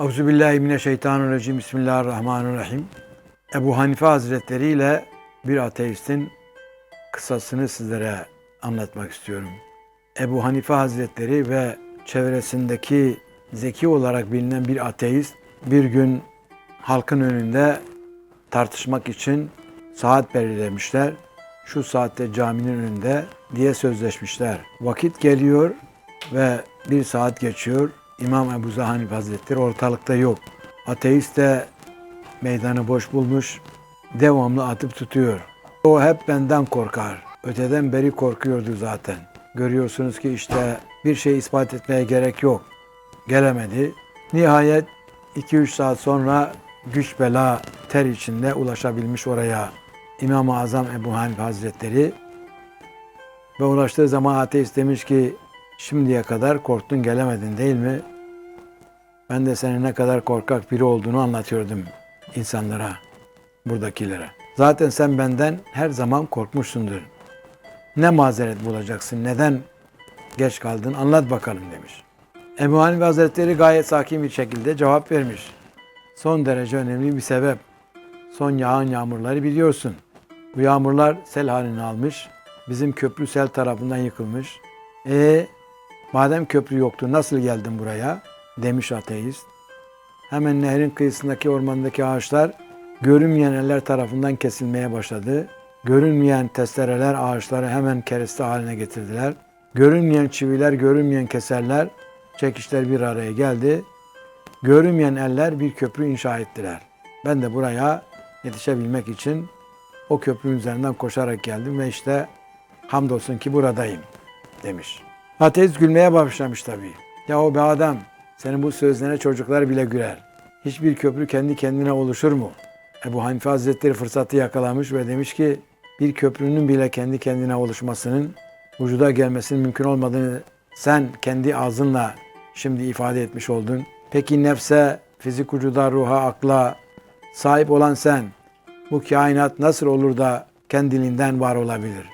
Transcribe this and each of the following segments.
Euzubillahimineşşeytanirracim. Bismillahirrahmanirrahim. Ebu Hanife Hazretleri ile bir ateistin kıssasını sizlere anlatmak istiyorum. Ebu Hanife Hazretleri ve çevresindeki zeki olarak bilinen bir ateist bir gün halkın önünde tartışmak için saat belirlemişler. Şu saatte caminin önünde diye sözleşmişler. Vakit geliyor ve bir saat geçiyor. İmam Ebu Zahani Hazretleri ortalıkta yok. Ateist de meydanı boş bulmuş. Devamlı atıp tutuyor. O hep benden korkar. Öteden beri korkuyordu zaten. Görüyorsunuz ki işte bir şey ispat etmeye gerek yok. Gelemedi. Nihayet 2-3 saat sonra güç bela ter içinde ulaşabilmiş oraya İmam-ı Azam Ebu Hanife Hazretleri ve ulaştığı zaman ateist demiş ki şimdiye kadar korktun gelemedin değil mi? Ben de senin ne kadar korkak biri olduğunu anlatıyordum insanlara, buradakilere. Zaten sen benden her zaman korkmuşsundur. Ne mazeret bulacaksın, neden geç kaldın anlat bakalım demiş. Ebu Hanife Hazretleri gayet sakin bir şekilde cevap vermiş. Son derece önemli bir sebep. Son yağan yağmurları biliyorsun. Bu yağmurlar sel halini almış. Bizim köprü sel tarafından yıkılmış. E madem köprü yoktu nasıl geldin buraya? Demiş ateist. Hemen nehrin kıyısındaki ormandaki ağaçlar görünmeyen eller tarafından kesilmeye başladı. Görünmeyen testereler ağaçları hemen kereste haline getirdiler. Görünmeyen çiviler, görünmeyen keserler, çekişler bir araya geldi. Görünmeyen eller bir köprü inşa ettiler. Ben de buraya yetişebilmek için o köprünün üzerinden koşarak geldim ve işte hamdolsun ki buradayım demiş. Ateist gülmeye başlamış tabii. Ya o be adam senin bu sözlerine çocuklar bile güler. Hiçbir köprü kendi kendine oluşur mu? Ebu Hanife Hazretleri fırsatı yakalamış ve demiş ki bir köprünün bile kendi kendine oluşmasının vücuda gelmesinin mümkün olmadığını sen kendi ağzınla şimdi ifade etmiş oldun. Peki nefse, fizik vücuda, ruha, akla sahip olan sen bu kainat nasıl olur da kendiliğinden var olabilir?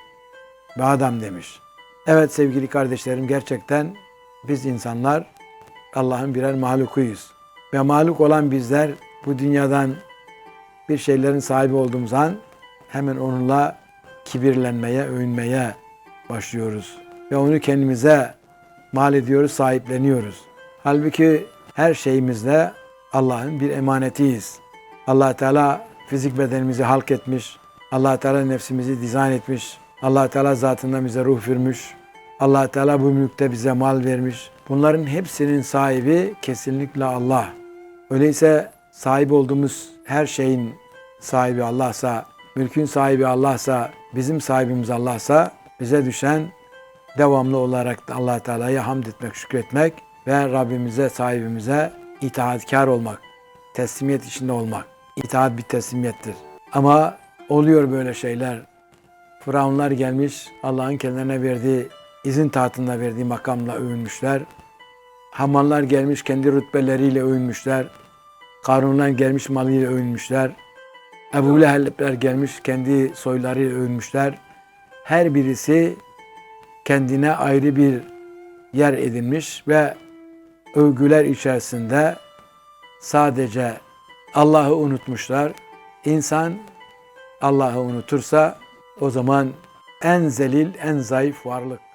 Ve adam demiş. Evet sevgili kardeşlerim gerçekten biz insanlar Allah'ın birer mahlukuyuz. Ve mahluk olan bizler bu dünyadan bir şeylerin sahibi olduğumuz an hemen onunla kibirlenmeye, övünmeye başlıyoruz. Ve onu kendimize mal ediyoruz, sahipleniyoruz. Halbuki her şeyimizde Allah'ın bir emanetiyiz. allah Teala fizik bedenimizi halk etmiş. allah Teala nefsimizi dizayn etmiş. allah Teala zatında bize ruh vermiş. allah Teala bu mülkte bize mal vermiş. Bunların hepsinin sahibi kesinlikle Allah. Öyleyse sahip olduğumuz her şeyin sahibi Allah'sa, mülkün sahibi Allah'sa, bizim sahibimiz Allah'sa bize düşen devamlı olarak allah Teala'ya hamd etmek, şükretmek ve Rabbimize, sahibimize itaatkar olmak, teslimiyet içinde olmak. İtaat bir teslimiyettir. Ama oluyor böyle şeyler. Firavunlar gelmiş, Allah'ın kendilerine verdiği, izin tahtında verdiği makamla övünmüşler. Hamanlar gelmiş, kendi rütbeleriyle övünmüşler. Karunlar gelmiş, malıyla övünmüşler. Ebu Leheb'ler gelmiş, kendi soylarıyla övünmüşler. Her birisi kendine ayrı bir yer edinmiş ve övgüler içerisinde sadece Allah'ı unutmuşlar. İnsan Allah'ı unutursa o zaman en zelil, en zayıf varlık